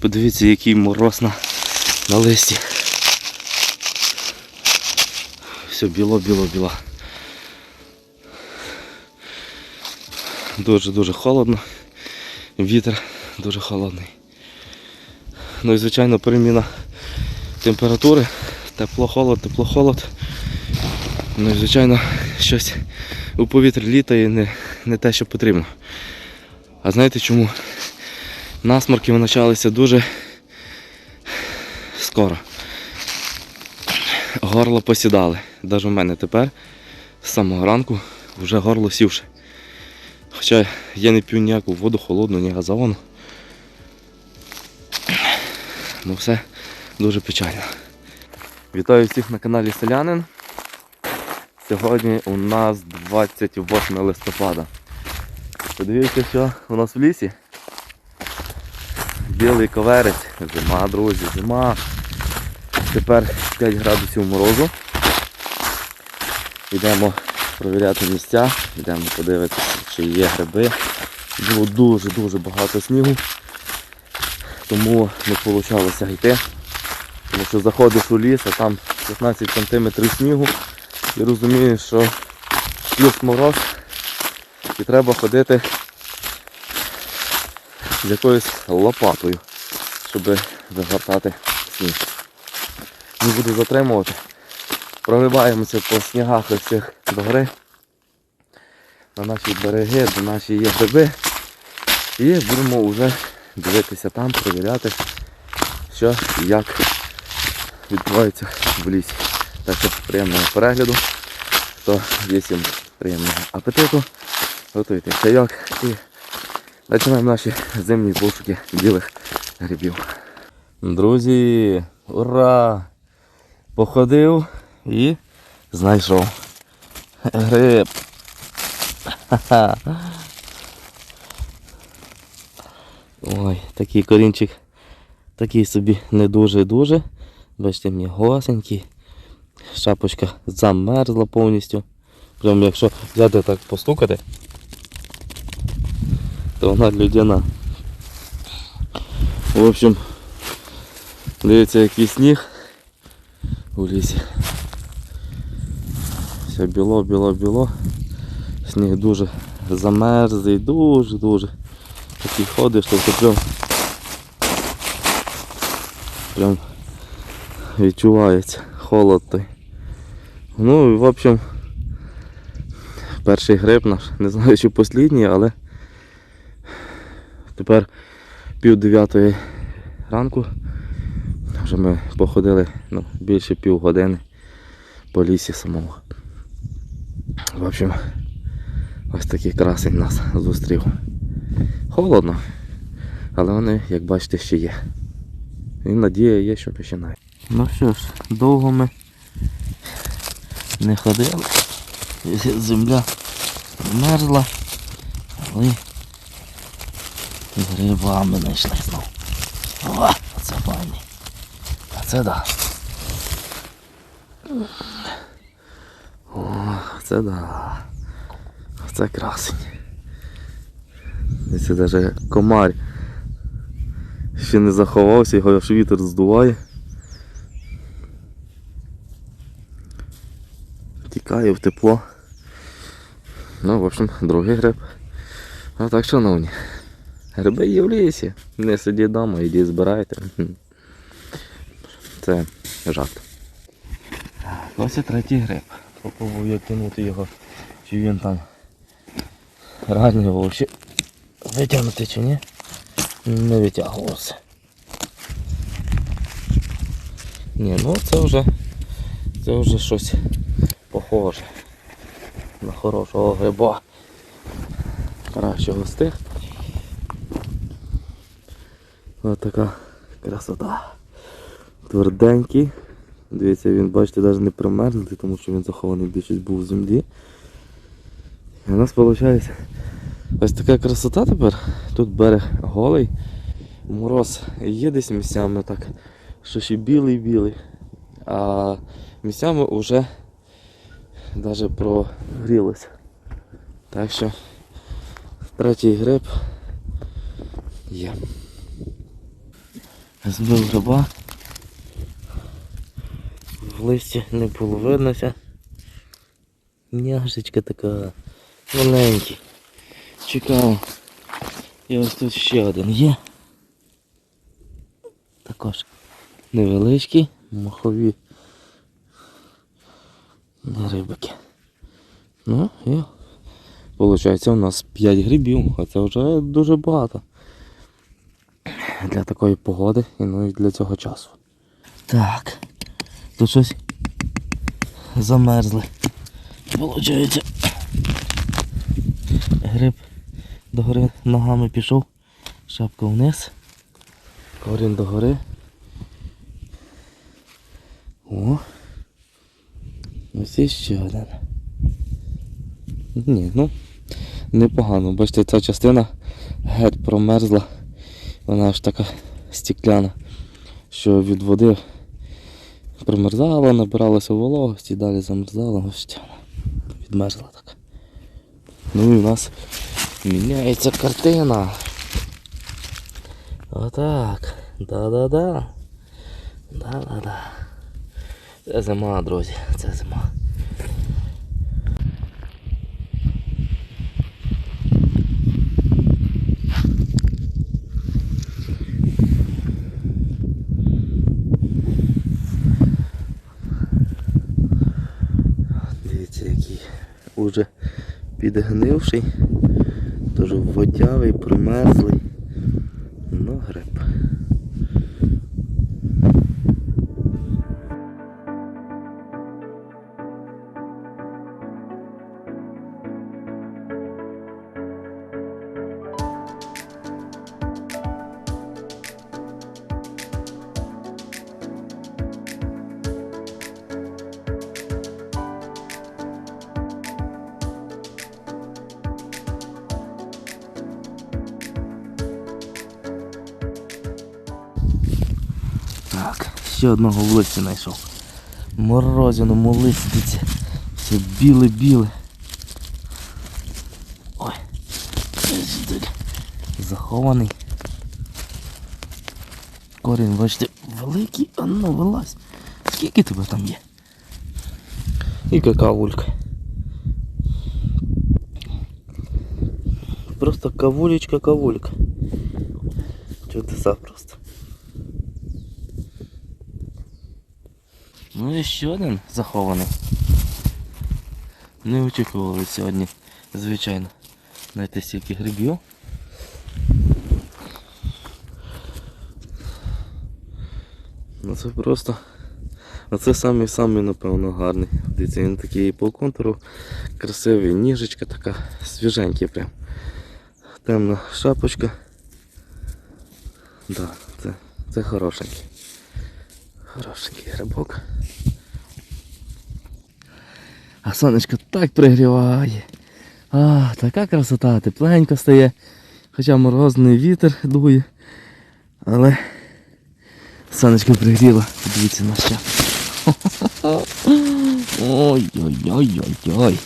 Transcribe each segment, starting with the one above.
Подивіться, який мороз на, на листі. Все біло, біло, біло. Дуже-дуже холодно. Вітер дуже холодний. Ну і звичайно переміна температури. Тепло-холод, тепло-холод. Ну і звичайно щось у повітрі літає не, не те, що потрібно. А знаєте чому? Насморки почалися дуже скоро. Горло посідали. Навіть у мене тепер з самого ранку вже горло сівше. Хоча я не п'ю ніяку воду холодну, ні газовану. Ну все дуже печально. Вітаю всіх на каналі Селянин. Сьогодні у нас 28 листопада. Подивіться, що у нас в лісі. Білий коверець. Зима, друзі, зима. Тепер 5 градусів морозу. Йдемо провіряти місця, йдемо подивитися, чи є гриби. Було дуже-дуже багато снігу, тому не вийшло йти. Тому що заходиш у ліс, а там 15 см снігу і розумієш, що плюс мороз і треба ходити з якоюсь лопатою, щоб загортати сніг. Не буду затримувати. Прориваємося по снігах і всіх до гори. На наші береги, до наші гриби. І будемо вже дивитися там, перевіряти, що і як відбувається в лісі. Так що приємного перегляду. Хто є всім приємного апетиту. Готуйте чайок і починаємо наші зимні пошуки білих грибів. Друзі, ура! Походив і знайшов гриб. Ой, такий корінчик, такий собі не дуже-дуже. Бачите, м'ягосенький. Шапочка замерзла повністю. Прям якщо взяти так постукати, то вона людяна. В общем, дивіться який сніг у лісі. Все біло, біло, біло. Сніг дуже замерзлий, дуже-дуже. Такий ходиш, ти прям прям відчувається холод той. Ну в общем перший гриб наш, не знаю чи послідній, але тепер пів дев'ятої ранку. Вже ми походили ну, більше пів години по лісі самому. В общем, ось такий красень нас зустрів. Холодно, але вони, як бачите, ще є. І надія є, що починає. Ну що ж, довго ми не ходили. Земля мерзла, але грибами знайшли знову. О, це файний. А це да. О, це да. Це красень. Це навіть комар ще не заховався, його аж вітер здуває. Тікає в тепло. Ну, в общем, другий гриб. А так, шановні. Гриби є в лісі. Не сидіть вдома, йдіть збирайте. Це жарт. Ось і третій гриб. Попробую кинути його, чи він там реально його взагалі витягнути чи ні. Не витягувався. Ні, ну це вже це вже щось похоже на хорошого гриба. Кращого з. Ось така красота. Тверденький. Дивіться, він, бачите, навіть не примерзлий, тому що він захований більшість був в землі. І у нас виходить ось така красота тепер. Тут берег голий. Мороз є десь місцями так, що ще білий-білий. А місцями вже навіть прогрілося. Так що третій гриб є. Збив гриба. В листі не було виднося. Няшечка така маленький. Цікаво. І ось тут ще один є. Також невеличкі, махові рибики. Ну і виходить у нас 5 грибів, а це вже дуже багато. Для такої погоди і ну і для цього часу. Так. Тут щось замерзли. Получається. Гриб догори ногами пішов, шапка вниз, корінь догори. О! Ось іще один. Ні, ну непогано. Бачите, ця частина геть промерзла. Вона ж така стікляна, що від води промерзала, набиралася вологості далі замерзала, ось відмерзла так. Ну і у нас міняється картина. Отак. Да-да-да. Да-да-да. Це зима, друзі, це зима. Дивіться, який уже підгнивший, дуже водявий, промерзлий. Ну, гриб. ще одного в листі знайшов. Морозяному листиці. Все біле-біле. Ой. ось тут Захований. Корінь, бачите, великий, а ну вилазь. Скільки тебе там є? І какавулька. Просто кавулечка кавулька. Чудеса просто. Ну і ще один захований. Не очікували сьогодні, звичайно, знайти стільки грибів. Ну це просто. Оце самий самий напевно гарний. Дивіться, він такий по контуру красивий, ніжечка така, свіженький прям. Темна шапочка. Да, це, це хорошенький. Хорошенький грибок. А сонечко так пригріває. А, така красота, тепленько стає. Хоча морозний вітер дує. Але сонечко пригріло. Подивіться на що. Ой-ой-ой-ой-ой.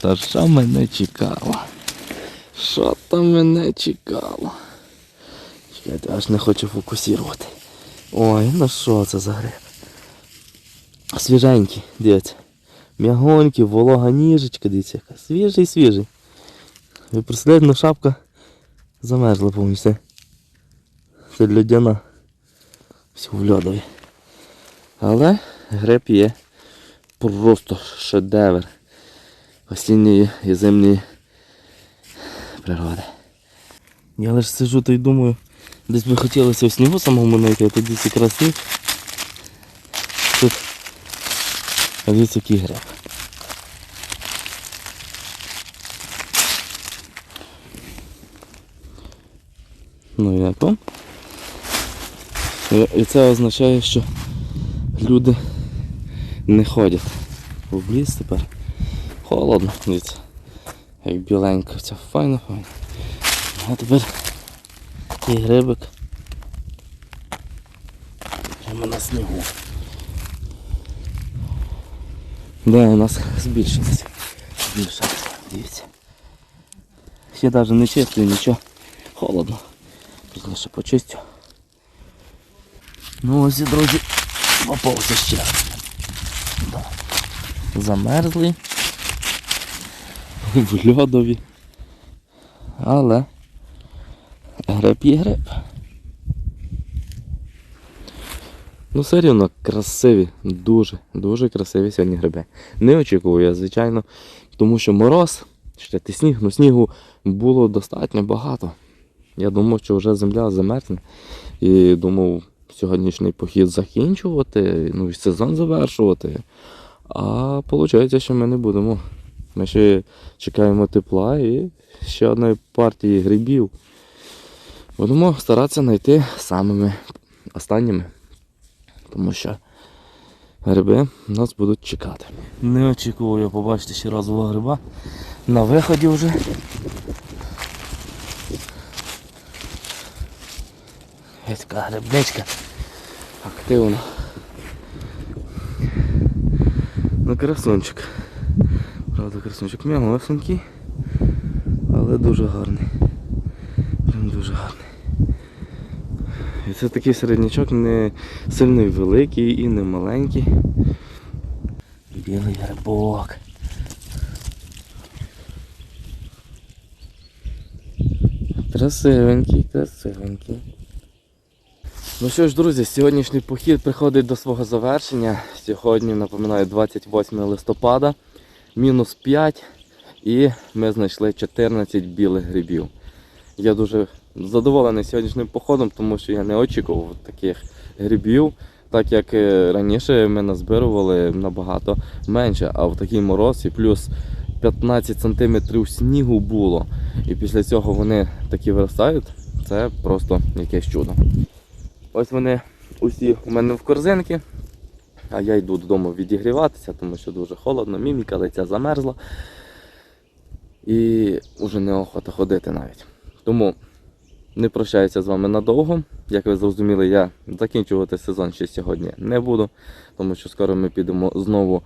Та що мене чекало? Що там мене чекало? Чекайте, аж не хочу фокусувати. Ой, ну що це за гриб? Свіженький, дивіться. М'ягонький, волога ніжечка, дивіться, яка. Свіжий, свіжий. Представляєте, ну шапка замерзла повністю. Це льодяна. Все в льодові. Але гриб є просто шедевр осінньої і зимньої природи. Я лише сижу та й думаю, десь би хотілося в снігу самому знайти, а тоді якраз сніг. Тут дивіться який. Ну як вам? І- І це означає, що люди не ходять в ліс тепер. Холодно, дивіться. Як біленько, це файно, файно. А тепер і грибик. Прямо на снігу. Да, у нас збільшилося. Збільшилося, дивіться. Ще навіть не чистий, нічого. Холодно. Пізніше почистю. Ну ось друзі, попався ще. Да. Замерзлий. В льодові. Але гриб є гриб. Ну, все рівно красиві, дуже, дуже красиві сьогодні гриби. Не очікував я, звичайно, тому що мороз, ще ти сніг, ну снігу було достатньо багато. Я думав, що вже земля замерзне. І думав сьогоднішній похід закінчувати, ну і сезон завершувати. А виходить, що ми не будемо. Ми ще чекаємо тепла і ще одної партії грибів. Будемо старатися знайти самими останніми. Тому що гриби нас будуть чекати. Не очікував я побачити ще разового гриба. На виході вже. Є така грибничка. Активно. Ну красунчик. Правда, красунчик м'ялесенький, але дуже гарний. Дуже гарний. І це такий середнячок не сильно великий і не маленький. Білий грибок. Красивенький, красивенький. Ну що ж, друзі, сьогоднішній похід приходить до свого завершення. Сьогодні, напоминаю, 28 листопада, мінус 5 і ми знайшли 14 білих грибів. Я дуже задоволений сьогоднішнім походом, тому що я не очікував таких грибів, так як е, раніше ми назбирували набагато менше, а в такий мороз і плюс 15 см снігу було. І після цього вони такі виростають. Це просто якесь чудо. Ось вони усі у мене в корзинці. А я йду додому відігріватися, тому що дуже холодно, міміка лиця замерзла. І вже неохота ходити навіть. Тому не прощаюся з вами надовго. Як ви зрозуміли, я закінчувати сезон ще сьогодні не буду, тому що скоро ми підемо знову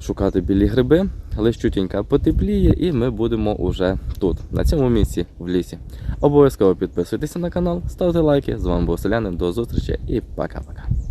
шукати білі гриби. Лищутінька потепліє і ми будемо уже тут, на цьому місці, в лісі. Обов'язково підписуйтесь на канал, ставте лайки. З вами був Селянин, до зустрічі і пока-пока.